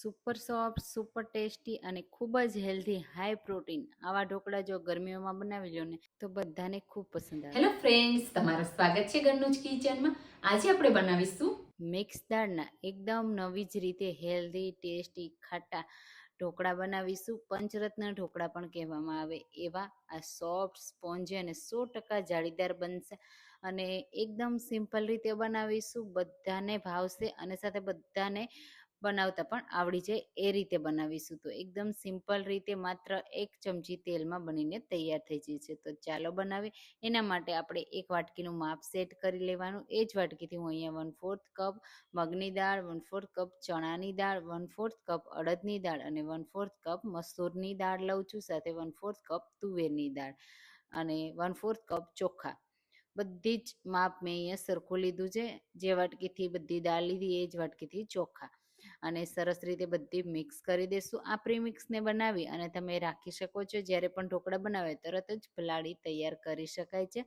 Super soft super tasty અને ખૂબ જ હેલ્ધી હાઈ પ્રોટીન. આવા ઢોકળા જો ગરમીઓમાં બનાવી લો ને તો બધાને ખૂબ પસંદ આવે. હેલો ફ્રેન્ડ્સ તમારું સ્વાગત છે ઘરનું જ કિચનમાં. આજે આપણે બનાવીશું મિક્સ દાળના એકદમ નવી જ રીતે હેલ્ધી ટેસ્ટી ખાટા ઢોકળા બનાવીશું. પંચરત્ન ઢોકળા પણ કહેવામાં આવે. એવા આ સોફ્ટ સ્પોન્જી અને સો ટકા જાળીદાર બનશે અને એકદમ સિમ્પલ રીતે બનાવીશું. બધાને ભાવશે અને સાથે બધાને બનાવતા પણ આવડી જાય એ રીતે બનાવીશું. તો એકદમ સિમ્પલ રીતે માત્ર એક ચમચી તેલમાં બનીને તૈયાર થઈ જાય છે. તો ચાલો બનાવીએ. એના માટે આપણે એક વાટકીનું માપ સેટ કરી લેવાનું. એ જ વાટકીથી હું અહીંયા વન ફોર્થ કપ મગની દાળ વન ફોર્થ કપ ચણાની દાળ વન ફોર્થ કપ અડદની દાળ અને વન ફોર્થ કપ મસૂરની દાળ લઉં છું. સાથે વન ફોર્થ કપ તુવેરની દાળ અને વન ફોર્થ કપ ચોખા. બધી જ માપ મેં અહીંયા સરખું લીધું છે. જે વાટકીથી બધી દાળ લીધી એ જ વાટકીથી ચોખા. અને સરસ રીતે બધી મિક્સ કરી દેશું. આ પ્રીમિક્સને બનાવી અને તમે રાખી શકો છો. જ્યારે પણ ઢોકળા બનાવે તરત જ પલાળી તૈયાર કરી શકાય છે.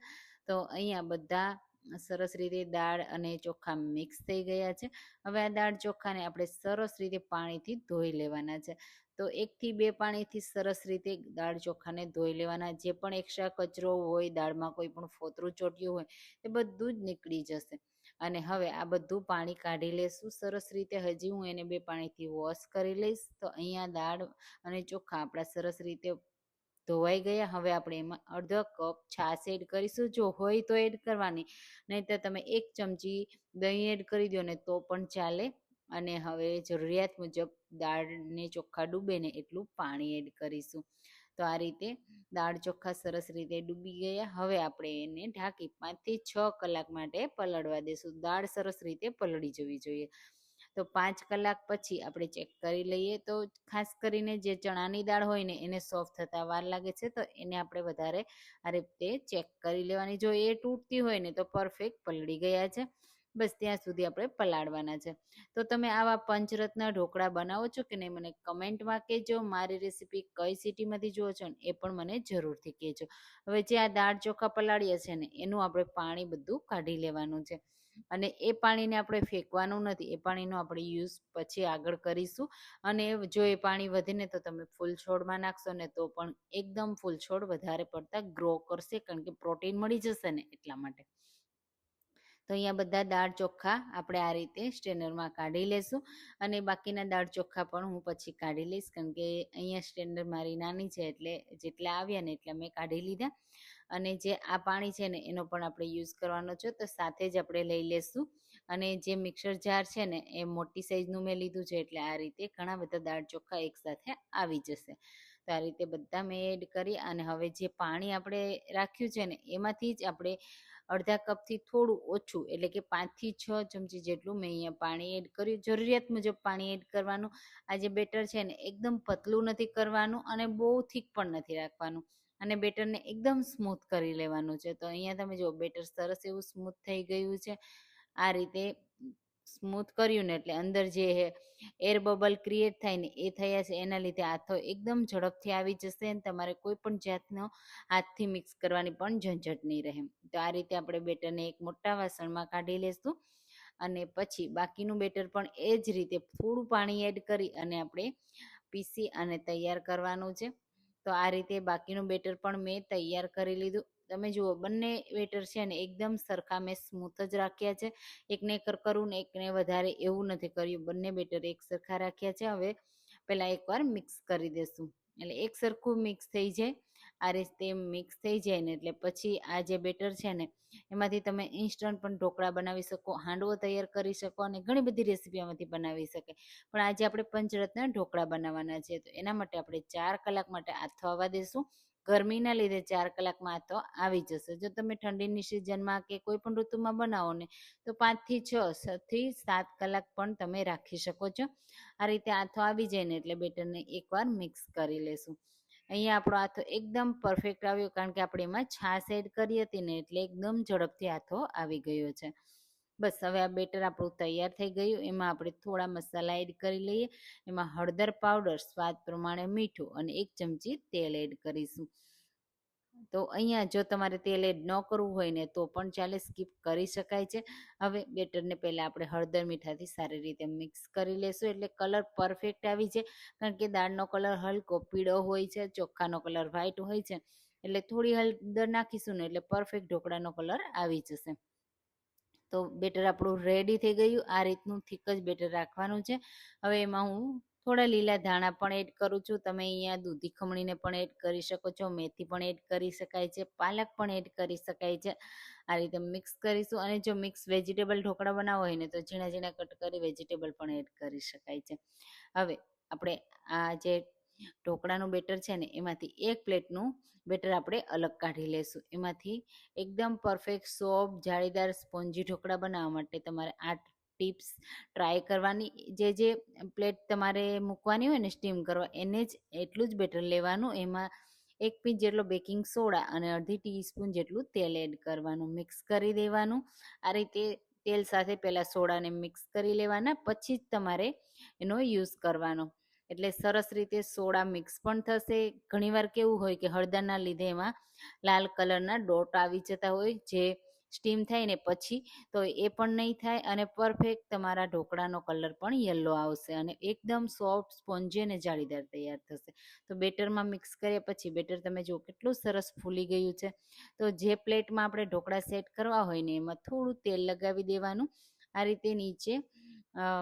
તો અહીંયા બધા સરસ રીતે દાળ અને ચોખા મિક્સ થઈ ગયા છે. હવે આ દાળ ચોખાને આપણે સરસ રીતે પાણીથી ધોઈ લેવાના છે. તો એકથી બે પાણીથી સરસ રીતે દાળ ચોખાને ધોઈ લેવાના. જે પણ એક્સ્ટ્રા કચરો હોય, દાળમાં કોઈ પણ ફોતરું ચોટ્યું હોય, એ બધું જ નીકળી જશે. અને હવે આ બધું પાણી કાઢી લેશું. સરસ રીતે હજી હું એને બે પાણીથી વોશ કરી લઈશ. તો અહીંયા દાળ અને ચોખા આપણા સરસ રીતે ધોવાઈ ગયા. હવે આપણે એમાં અડધો કપ છાશ એડ કરીશું. જો હોય તો એડ કરવાની. નહીં તો તમે એક ચમચી દહીં એડ કરી દો ને તો પણ ચાલે. અને હવે જરૂરિયાત મુજબ દાળને ચોખ્ખા ડૂબે ને એટલું પાણી એડ કરીશું. તો આ રીતે દાળ ચોખ્ખા સરસ રીતે ડૂબી ગયા. હવે આપણે એને ઢાંકી પાંચથી છ કલાક માટે પલળવા દેશું. દાળ સરસ રીતે પલળી જવી જોઈએ. તો પાંચ કલાક પછી આપણે ચેક કરી લઈએ. તો ખાસ કરીને જે ચણાની દાળ હોય ને, એને સોફ્ટ થતાં વાર લાગે છે, તો એને આપણે વધારે આ રીતે ચેક કરી લેવાની. જો એ તૂટતી હોય ને, તો પરફેક્ટ પલળી ગયા છે. બસ ત્યાં સુધી આપણે પલાળવાના છે. તો તમે આવા પંચરત્ન ઢોકળા બનાવો છો કે નહીં મને કમેન્ટમાં કહેજો. મારી રેસીપી કઈ સિટીમાંથી જુઓ છો ને એ પણ મને જરૂરથી કહેજો. હવે જે આ દાળ ચોખા પલાળ્યા છે ને એનું આપણે પાણી બધું કાઢી લેવાનું છે. અને એ પાણીને આપણે ફેંકવાનું નથી. એ પાણીનો આપણે યુઝ પછી આગળ કરીશું. અને જો એ પાણી વધીને તો તમે ફૂલ છોડમાં નાખશો ને તો પણ એકદમ ફૂલ છોડ વધારે પડતા ગ્રો કરશે. કારણ કે પ્રોટીન મળી જશે ને એટલા માટે. તો અહીંયા બધા દાળ ચોખ્ખા આપણે આ રીતે સ્ટેન્ડરમાં કાઢી લેશું અને બાકીના દાળ ચોખ્ખા પણ હું પછી કાઢી લઈશ, કારણ કે અહીંયા સ્ટેન્ડર મારી નાની છે એટલે જેટલા આવ્યા ને એટલા મેં કાઢી લીધા. અને જે આ પાણી છે ને એનો પણ આપણે યુઝ કરવાનો છે, તો સાથે જ આપણે લઈ લેશું. અને જે મિક્સર જાર છે ને એ મોટી સાઈઝનું મેં લીધું છે એટલે આ રીતે ઘણા બધા દાળ ચોખ્ખા એકસાથે આવી જશે. તો આ રીતે બધા મેં એડ કરી અને હવે જે પાણી આપણે રાખ્યું છે ને એમાંથી જ આપણે અડધા કપથી થોડું ઓછું, એટલે કે પાંચથી છ ચમચી જેટલું મેં અહીંયા પાણી એડ કર્યું. જરૂરિયાત મુજબ પાણી એડ કરવાનું. આ જે બેટર છે ને એકદમ પતલું નથી કરવાનું અને બહુ થીક પણ નથી રાખવાનું. અને બેટરને એકદમ સ્મૂથ કરી લેવાનું છે. તો અહીંયા તમે જો બેટર સરસ એવું સ્મૂથ થઈ ગયું છે. આ રીતે સ્મૂથ કર્યું ને એટલે અંદર જે એર બબલ ક્રિએટ થાય ને એ થયા છે, એના લીધે હાથો એકદમ ઝડપથી આવી જશે અને તમારે કોઈ પણ જાતનો હાથથી મિક્સ કરવાની પણ ઝંઝટ નહીં રહે. તો આ રીતે આપણે બેટરને એક મોટા વાસણમાં કાઢી લેશું અને પછી બાકીનું બેટર પણ એ જ રીતે થોડું પાણી એડ કરી અને આપણે પીસી અને તૈયાર કરવાનું છે. તો આ રીતે બાકીનું બેટર પણ મેં તૈયાર કરી લીધું. તમે જુઓ, બંને વેટર છે ને એકદમ સરખા મેં સ્મૂથ જ રાખ્યા છે. એકને કરકરું ને એકને વધારે એવું નથી કર્યું. બંને બેટર એક સરખા રાખ્યા છે. હવે પહેલાં એકવાર મિક્સ કરી દેશું. એટલે એક સરખું મિક્સ થઈ જાય. આ રીતે મિક્સ થઈ જાય ને એટલે પછી આ જે બેટર છે ને, એમાંથી તમે ઇન્સ્ટન્ટ પણ ઢોકળા બનાવી શકો, હાંડવો તૈયાર કરી શકો અને ઘણી બધી રેસીપી એમાંથી બનાવી શકે. પણ આજે આપણે પંચરત્ન ઢોકળા બનાવવાના છે. તો એના માટે આપણે ચાર કલાક માટે આથો દેશું. ગરમીના લીધે ચાર કલાકમાં આ તો આવી જશે. જો તમે ઠંડીની સિઝનમાં કે કોઈ પણ ઋતુમાં બનાવો ને, તો પાંચથી છ થી સાત કલાક પણ તમે રાખી શકો છો. આ રીતે આથો આવી જાય ને એટલે બેટરને એકવાર મિક્સ કરી લેશું. અહીંયા આપણો આથો એકદમ પરફેક્ટ આવ્યો કારણ કે આપણે એમાં છાશ એડ કરી હતી ને એટલે એકદમ ઝડપથી આથો આવી ગયો છે. બસ હવે આ બેટર આપણું તૈયાર થઈ ગયું. એમાં આપણે થોડા મસાલા એડ કરી લઈએ. એમાં હળદર પાવડર સ્વાદ પ્રમાણે મીઠું અને એક ચમચી તેલ એડ કરીશું. તો અહીંયા જો તમારે તેલ એડ ન કરવું હોય ને તો પણ ચાલે સ્કીપ કરી શકાય છે. હવે બેટરને પહેલાં આપણે હળદર મીઠાથી સારી રીતે મિક્સ કરી લેશું. એટલે કલર પરફેક્ટ આવી જાય. કારણ કે દાળનો કલર હલકો પીળો હોય છે, ચોખાનો કલર વ્હાઈટ હોય છે. એટલે થોડી હળદર નાખીશું ને એટલે પરફેક્ટ ઢોકળાનો કલર આવી જશે. તો બેટર આપણું રેડી થઈ ગયું. આ રીતનું થીક જ બેટર રાખવાનું છે. હવે એમાં હું થોડા લીલા ધાણા પણ એડ કરું છું. તમે અહીંયા દૂધી ખમણીને પણ એડ કરી શકો છો. મેથી પણ એડ કરી શકાય છે. પાલક પણ એડ કરી શકાય છે. આ રીતે મિક્સ કરીશું અને જો મિક્સ વેજીટેબલ ઢોકળા બનાવવા હોય ને તો ઝીણા ઝીણા કટ કરી વેજીટેબલ પણ એડ કરી શકાય છે. હવે આપણે આ જે ઢોકળાનું બેટર છે ને, એમાંથી એક પ્લેટનું બેટર આપણે અલગ કાઢી લેશું. એમાંથી એકદમ પરફેક્ટ, સોફ્ટ, જાળીદાર, સ્પોન્જી ઢોકળા બનાવવા માટે તમારે આ ટિપ્સ ટ્રાય કરવાની. જે જે પ્લેટ તમારે મૂકવાની હોય ને, સ્ટીમ કરવા, એને જ એટલું જ બેટર લેવાનું. એમાં એક પિંચ જેટલો બેકિંગ સોડા અને અડધી ટીસ્પૂન જેટલું તેલ એડ કરવાનું, મિક્સ કરી દેવાનું. આ રીતે તેલ સાથે પહેલાં સોડાને મિક્સ કરી લેવાના, પછી જ તમારે એનો યુઝ કરવાનો. એટલે સરસ રીતે સોડા મિક્સ પણ થશે. ઘણીવાર કેવું હોય કે હળદરના લીધે એમાં લાલ કલરના ડોટ આવી જતા હોય, જે સ્ટીમ થાય ને પછી તો એ પણ નહીં થાય અને પરફેક્ટ તમારા ઢોકળાનો કલર પણ યલો આવશે અને એકદમ સોફ્ટ સ્પોન્જી અને જાળીદાર તૈયાર થશે. તો બેટરમાં મિક્સ કર્યા પછી બેટર તમે જુઓ કેટલું સરસ ફૂલી ગયું છે. તો જે પ્લેટમાં આપણે ઢોકળા સેટ કરવા હોય ને એમાં થોડું તેલ લગાવી દેવાનું. આ રીતે નીચે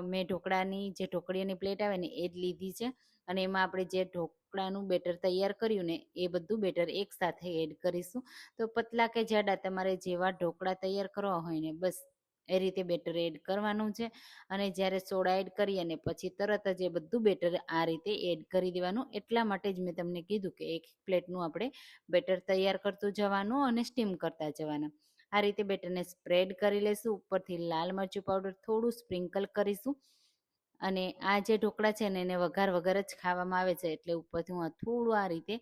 મેં ઢોકળાની જે ઢોકળીની પ્લેટ આવે ને, એ જ લીધી છે. અને એમાં આપણે જે ઢોકળાનું બેટર તૈયાર કર્યું ને, એ બધું બેટર એકસાથે એડ કરીશું. તો પતલા કે જાડા તમારે જેવા ઢોકળા તૈયાર કરવા હોય ને, બસ એ રીતે બેટર એડ કરવાનું છે. અને જ્યારે સોડા એડ કરી અને પછી તરત જ એ બધું બેટર આ રીતે એડ કરી દેવાનું. એટલા માટે જ મેં તમને કીધું કે એક પ્લેટનું આપણે બેટર તૈયાર કરતું જવાનું અને સ્ટીમ કરતા જવાના. આ રીતે બેટરને સ્પ્રેડ કરી લઈશું ઉપરથી લાલ મરચું પાવડર થોડું સ્પ્રિંકલ કરીશું. અને આ જે ઢોકળા છે ને, એને વઘાર વગર જ ખાવામાં આવે છે, એટલે ઉપરથી હું થોડું આ રીતે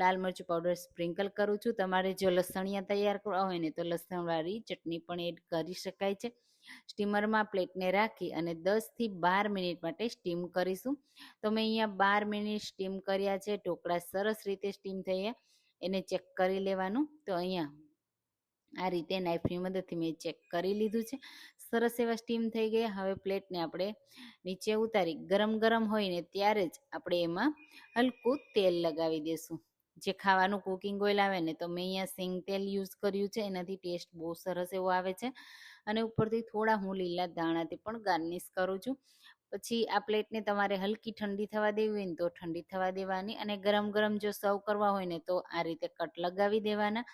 લાલ મરચું પાવડર સ્પ્રિંકલ કરું છું. તમારે જો લસણિયા તૈયાર કરવા હોય ને, તો લસણવાળી ચટણી પણ એડ કરી શકાય છે. સ્ટીમરમાં પ્લેટને રાખી અને દસથી બાર મિનિટ માટે સ્ટીમ કરીશું. તો મેં અહીંયા બાર મિનિટ સ્ટીમ કર્યા છે. ઢોકળા સરસ રીતે સ્ટીમ થયા. એને ચેક કરી લેવાનું. તો અહીંયા આ રીતે નાઇફની મદદથી મેં ચેક કરી લીધું છે. સરસ એવા સ્ટીમ થઈ ગયા. હવે પ્લેટને આપણે નીચે ઉતારી ગરમ ગરમ હોય ને ત્યારે જ આપણે એમાં હલકું તેલ લગાવી દેશું. જે ખાવાનું કુકિંગ ઓઇલ આવે ને તો મેં અહીંયા સિંગ તેલ યુઝ કર્યું છે. એનાથી ટેસ્ટ બહુ સરસ એવો આવે છે. અને ઉપરથી થોડા હું લીલા દાણાથી પણ ગાર્નિશ કરું છું. પછી આ પ્લેટને તમારે હલકી ઠંડી થવા દેવી હોય ને તો ઠંડી થવા દેવાની. અને ગરમ ગરમ જો સર્વ કરવા હોય ને તો આ રીતે કટ લગાવી દેવાના.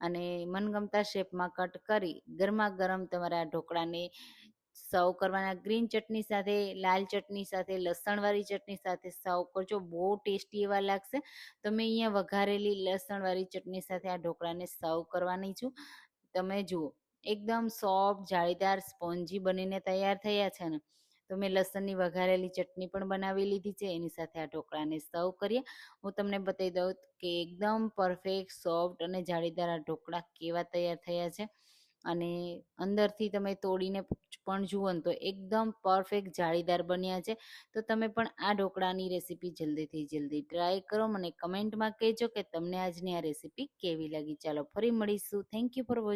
અને મનગમતા શેપમાં કટ કરી ગરમા ગરમ તમારા ઢોકળાને સર્વ કરવાના. ગ્રીન ચટણી સાથે, લાલ ચટણી સાથે, લસણવાળી ચટણી સાથે સર્વ કરજો. બહુ ટેસ્ટી એવા લાગશે. તો મેં અહીંયા વઘારેલી લસણવાળી ચટણી સાથે આ ઢોકળાને સર્વ કરવાની છું. તમે જુઓ, એકદમ સોફ્ટ, જાળીદાર, સ્પોન્જી બનીને તૈયાર થયા છે ને. તો મેં લસણની વઘારેલી ચટણી પણ બનાવી લીધી છે. એની સાથે આ ઢોકળાને સર્વ કરીએ. હું તમને બતાવી દઉં કે એકદમ પરફેક્ટ, સોફ્ટ અને જાળીદાર આ ઢોકળા કેવા તૈયાર થયા છે. અને અંદરથી તમે તોડીને પણ જુઓ ને તો એકદમ પરફેક્ટ જાળીદાર બન્યા છે. તો તમે પણ આ ઢોકળાની રેસીપી જલ્દીથી જલ્દી ટ્રાય કરો. મને કમેન્ટમાં કહેજો કે તમને આજની આ રેસીપી કેવી લાગી. ચાલો ફરી મળીશું. Thank you for watching